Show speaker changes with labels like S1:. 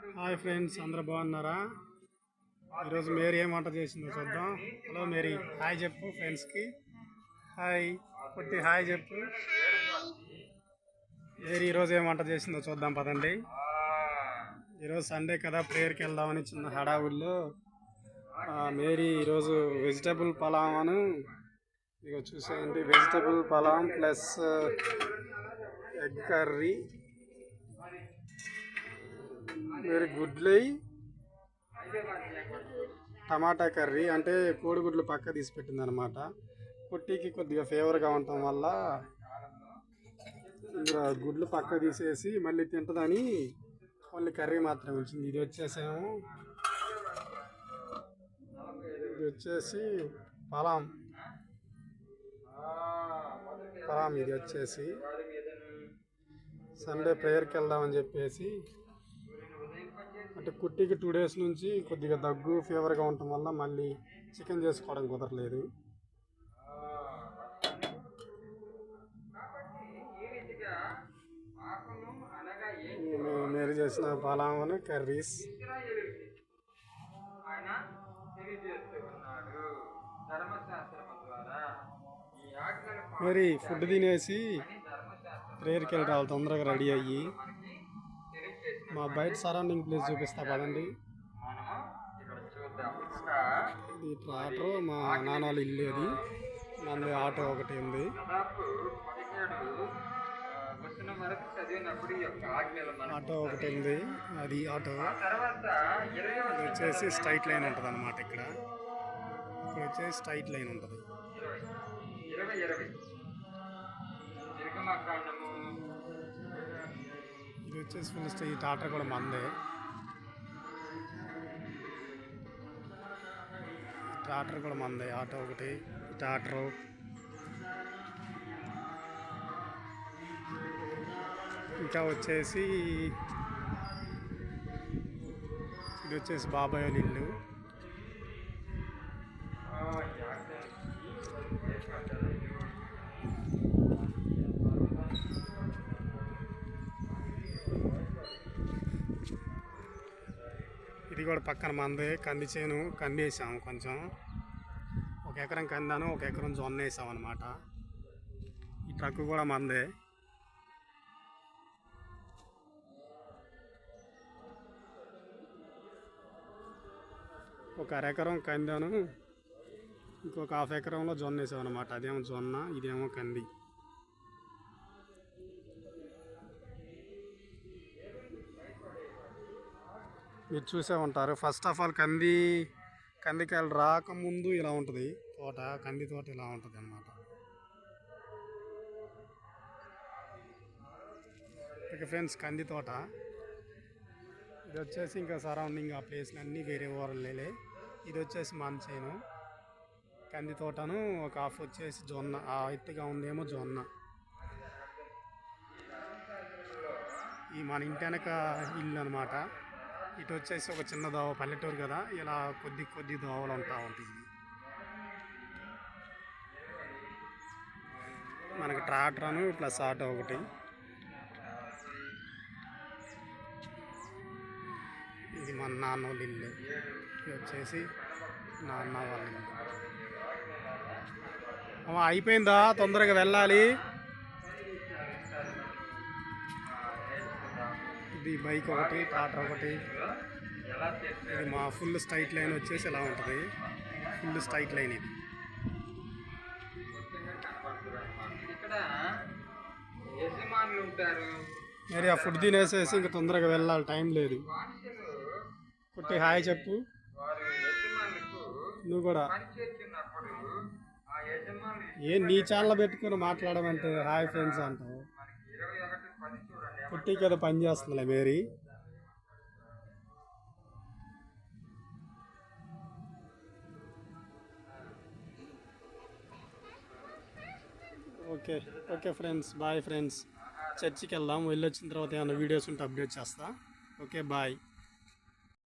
S1: Hi friends అందరు బాగున్నారా? ఈరోజు మేరీ ఏం వంట చేసిందో చూద్దాం. హలో మేరీ హాయ్ చెప్పు ఫ్రెండ్స్కి. హాయ్ పుట్టి హాయ్ చెప్పు. మేరీ ఈరోజు ఏం వంట చేసిందో చూద్దాం పదండి. ఈరోజు సండే కదా ప్రేయర్కి వెళ్దామని చిన్న హడావుల్లో. మేరీ ఈరోజు వెజిటబుల్ పలావ్ అను ఇక చూసేయండి vegetable pulao plus egg curry. మీరు గుడ్లై టమాటా కర్రీ అంటే కోడిగుడ్లు పక్క తీసి పెట్టింది అనమాట పుట్టికి కొద్దిగా ఫేవర్గా ఉండటం వల్ల గుడ్లు పక్క తీసేసి మళ్ళీ తింటదని మళ్ళీ కర్రీ మాత్రమే ఉంచింది ఇది వచ్చేసేమో ఇది వచ్చేసి పలాం. పలాం ఇది వచ్చేసి సండే ప్రేయర్కి వెళ్దామని చెప్పేసి అంటే కుట్టికి టూ డేస్ నుంచి కొద్దిగా దగ్గు ఫీవర్గా ఉండటం వల్ల మళ్ళీ చికెన్ చేసుకోవడం కుదరలేదు. మీరు చేసిన పలామని కర్రీస్. మరి ఫుడ్ తినేసి ప్రేయర్కి వెళ్ళి రావాలి తొందరగా రెడీ అయ్యి. మా బయట సరౌండింగ్ ప్లేస్ చూపిస్తా పదండి. ఇది ట్రాక్టర్ మా నాన్న వాళ్ళ ఇల్లు అది. నన్ను ఆటో ఒకటి ఉంది. ఆటో ఒకటి ఉంది. అది ఆటో. ఇది వచ్చేసి స్ట్రైట్ లైన్ ఉంటుంది అనమాట ఇక్కడ. ఇక్కడ వచ్చేసి స్ట్రైట్ లైన్ ఉంటుంది.
S2: ఇరవై ఇరవై
S1: ఈ ట్రాక్టర్ కూడా మందే. ట్రాక్టర్ కూడా మందే ఆటో ఒకటి ట్రాక్టరు ఇంకా వచ్చేసి ఇది వచ్చేసి బాబాయ్ వాళ్ళ ఇల్లు
S2: ఆ, ఈ ఆజ్ఞలు
S1: ఇది కూడా పక్కన మందే కంది చేను కంది వేసాము కొంచెం. ఒక ఎకరం కందాను ఒక ఎకరం జొన్న వేసాము అనమాట ఈ ట్రక్ కూడా మందే. ఒక అరెకరం కందాను ఇంకొక హాఫ్ ఎకరంలో జొన్న వేసాం అనమాట అదేమో జొన్న ఇదేమో కంది. మీరు చూసే ఉంటారు. ఫస్ట్ ఆఫ్ ఆల్ కంది కందికాయలు రాకముందు ఇలా ఉంటుంది. తోట కంది తోట ఇలా ఉంటుంది అనమాట ఇక ఫ్రెండ్స్ కంది తోట. ఇది వచ్చేసి ఇంకా సరౌండింగ్ ఆ ప్లేస్లు అన్నీ వేరే ఊరలేలే. ఇది వచ్చేసి మంచేను కంది తోటను ఒక హాఫ్ వచ్చేసి జొన్న ఆ ఎత్తుగా ఉందేమో జొన్న. ఈ మన ఇంటి వెనక ఇల్లు అనమాట ఇటు వచ్చేసి ఒక చిన్న దోవ పల్లెటూరు కదా ఇలా కొద్ది కొద్ది దోవలు ఉంటా ఉంటుంది మనకి ట్రాక్టర్ను ప్లస్ ఆటో ఒకటి. ఇది మన నాన్న వాళ్ళ ఇల్లు. ఇది వచ్చేసి నాన్న వాళ్ళ ఇల్లు. అయిపోయిందా? తొందరగా వెళ్ళాలి. ఇది బైక్ ఒకటి ట్రాక్టర్ ఒకటి. ఇది మా ఫుల్ స్ట్రైట్ లైన్ వచ్చేసి ఇలా ఉంటుంది? ఫుల్ స్ట్రైట్ లైన్ ఇది. మరి ఆ ఫుడ్ తినేసేసి ఇంకా తొందరగా వెళ్ళాలి టైం లేదు. కుట్టి హాయ్ చెప్పు. నువ్వు కూడా. ఏ నీ ఛానల్ పెట్టుకుని మాట్లాడమంటే హాయ్ ఫ్రెండ్స్ అంటావు?
S2: పుట్టి
S1: కుట్టి కదా పని చేస్తుందిలే Mary. Okay okay friends bye friends. చర్చికి వెళ్దాం వెళ్ళొచ్చిన తర్వాత ఏమైనా వీడియోస్ ఉంటే అప్డేట్ చేస్తా. Okay bye.